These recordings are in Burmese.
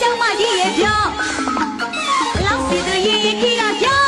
ကျောင်းမကြီးရဲ့ပြောလောက်စီသူရင်ရင်ခီးကပြော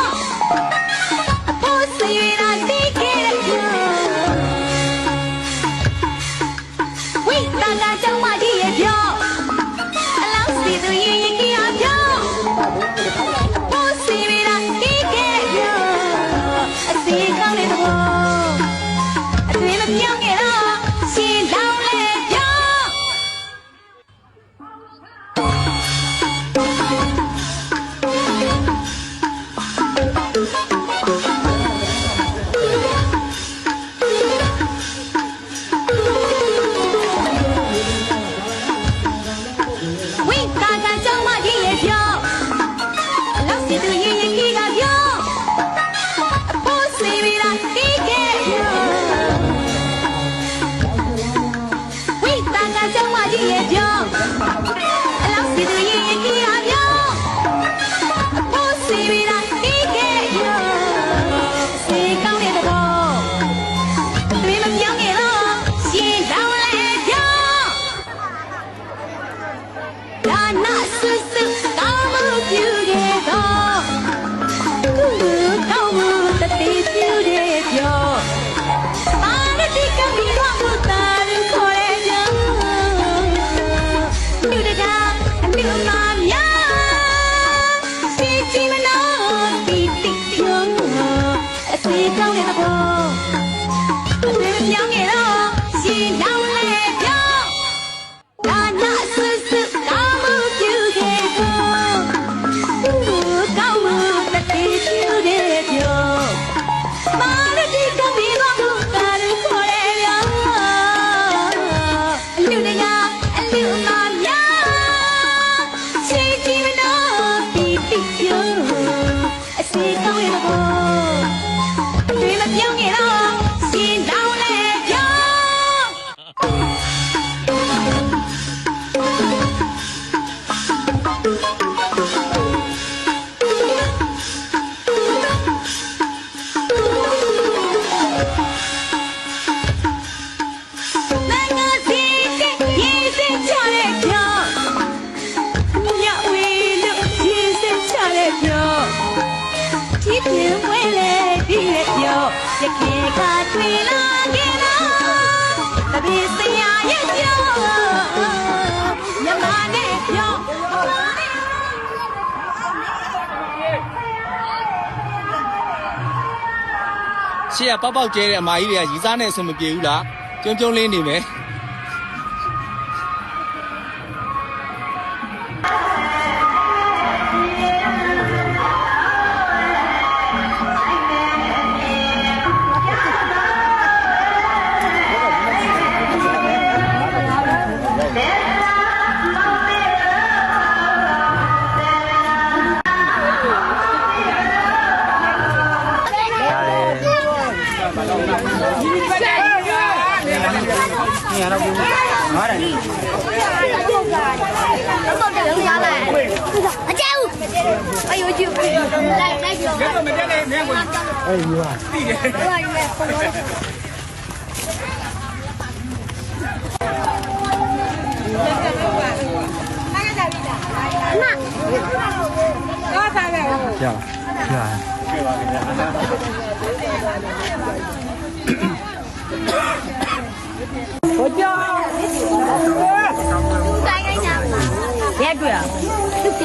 闭眼睛 ရှေ့ကပေါက်ပေါက်ကျဲတဲ့အမကြီးတွေကရီစားနဲ့အဆင်မပြေဘူးလားကျုံကျုံလေးနေမယ် nhà đâu nói đây nó con đường ra là ở treo bây giờ chịu đây đây chịu đây Dạ. Dạ. Dạ. 我叫，我哥，你大，